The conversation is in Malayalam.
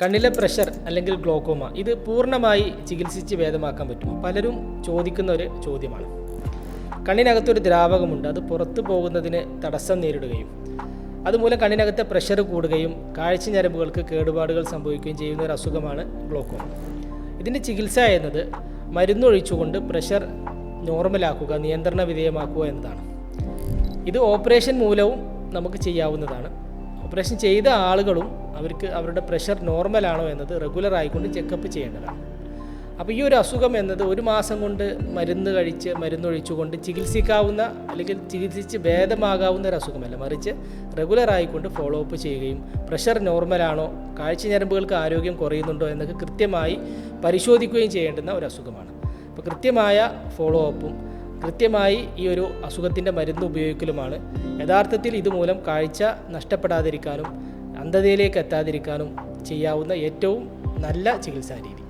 കണ്ണിലെ പ്രഷർ അല്ലെങ്കിൽ ഗ്ലോക്കോമ ഇത് പൂർണമായി ചികിത്സിച്ച് ഭേദമാക്കാൻ പറ്റും. പലരും ചോദിക്കുന്ന ഒരു ചോദ്യമാണ്. കണ്ണിനകത്തൊരു ദ്രാവകമുണ്ട് അത് പുറത്തു പോകുന്നതിന് തടസ്സം നേരിടുകയും അതുമൂലം കണ്ണിനകത്തെ പ്രഷർ കൂടുകയും കാഴ്ച ഞരമ്പുകൾക്ക് കേടുപാടുകൾ സംഭവിക്കുകയും ചെയ്യുന്ന ഒരു അസുഖമാണ് ഗ്ലോക്കോമ. ഇതിന്റെ ചികിത്സ എന്നത് മരുന്നൊഴിച്ചുകൊണ്ട് പ്രഷർ നോർമലാക്കുക നിയന്ത്രണ വിധേയമാക്കുക എന്നതാണ്. ഇത് ഓപ്പറേഷൻ മൂലവും നമുക്ക് ചെയ്യാവുന്നതാണ്. ഓപ്പറേഷൻ ചെയ്ത ആളുകളും അവർക്ക് അവരുടെ പ്രഷർ നോർമലാണോ എന്നത് റെഗുലർ ആയിക്കൊണ്ട് ചെക്കപ്പ് ചെയ്യേണ്ടതാണ്. അപ്പോൾ ഈ ഒരു അസുഖം എന്നത് ഒരു മാസം കൊണ്ട് മരുന്ന് കഴിച്ച് മരുന്നൊഴിച്ചുകൊണ്ട് ചികിത്സിക്കാവുന്ന അല്ലെങ്കിൽ ചികിത്സിച്ച് ഭേദമാകാവുന്ന ഒരു അസുഖമല്ല. മറിച്ച് റെഗുലർ ആയിക്കൊണ്ട് ഫോളോ അപ്പ് ചെയ്യുകയും പ്രഷർ നോർമലാണോ കാഴ്ച ആരോഗ്യം കുറയുന്നുണ്ടോ എന്നൊക്കെ കൃത്യമായി പരിശോധിക്കുകയും ചെയ്യേണ്ടുന്ന ഒരു അസുഖമാണ്. അപ്പോൾ കൃത്യമായ ഫോളോ അപ്പും കൃത്യമായി ഈ ഒരു അസുഖത്തിന്റെ മരുന്ന് ഉപയോഗിക്കലുമാണ്. യഥാർത്ഥത്തിൽ ഇതുമൂലം കാഴ്ച നഷ്ടപ്പെടാതിരിക്കാനും അന്ധതയിലേക്ക് എത്താതിരിക്കാനും ചെയ്യാവുന്ന ഏറ്റവും നല്ല ചികിത്സാ രീതി.